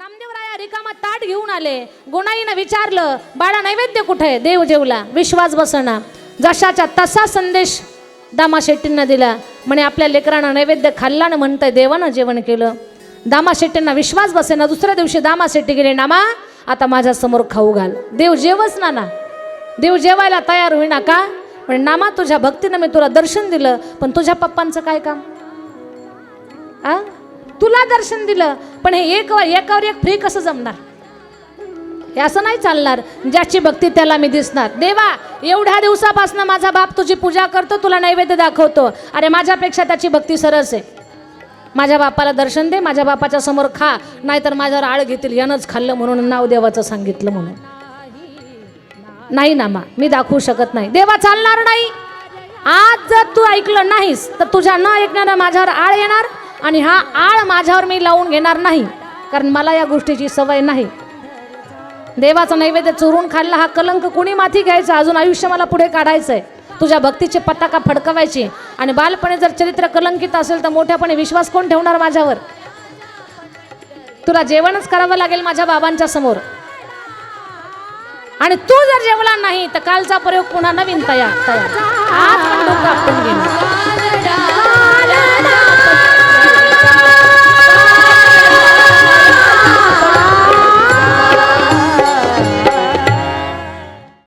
नामदेवराया रिकामा ताट घेऊन आले. गुणाईनं विचारलं बाळा नैवेद्य कुठे आहे? देव जेवला. विश्वास बसणा जशाच्या तसा संदेश दामा शेट्टींना दिला. म्हणे आपल्या लेकरानं नैवेद्य खाल्ला ना म्हणतंय देवानं जेवण केलं. दामा शेट्टींना विश्वास बसेना दुसऱ्या दिवशी दामा शेट्टी गेले. नामा आता माझ्यासमोर खाऊ घाल. देव जेवच ना ना देव जेवायला तयार होईना का? म्हणे नामा तुझ्या भक्तीनं मी तुला दर्शन दिलं पण तुझ्या पप्पांचं काय काम? आ? तुला दर्शन दिलं पण हे एक एकावर एक फ्री कसं जमणार? हे असं नाही चालणार ज्याची भक्ती त्याला मी दिसणार. देवा एवढ्या दिवसापासून माझा बाप तुझी पूजा करतो तुला नैवेद्य दाखवतो. अरे माझ्यापेक्षा त्याची भक्ती सरस आहे. माझ्या बापाला दर्शन दे माझ्या बापाच्या समोर खा नाहीतर माझ्यावर आळ घेतील यानंच खाल्लं म्हणून नाव देवाचं सांगितलं म्हणून. नाही नामा मी दाखवू शकत नाही. देवा चालणार नाही. आज जर तू ऐकलं नाहीस तर तुझ्या न ऐकण्यानं माझ्यावर आळ येणार आणि हा आळ माझ्यावर मी लावून घेणार नाही कारण मला या गोष्टीची सवय नाही. देवाचा नैवेद्य चोरून खाल्ला हा कलंक कुणी माथी घ्यायचा? अजून आयुष्य मला पुढे काढायचं आहे तुझ्या भक्तीचे पताका फडकवायची. आणि बालपणी जर चरित्र कलंकित असेल तर मोठ्यापणे विश्वास कोण ठेवणार माझ्यावर? तुला जेवणच करावं लागेल माझ्या बाबांच्या समोर. आणि तू जर जेवला नाही तर कालचा प्रयोग पुन्हा नवीन तयार तयार. आज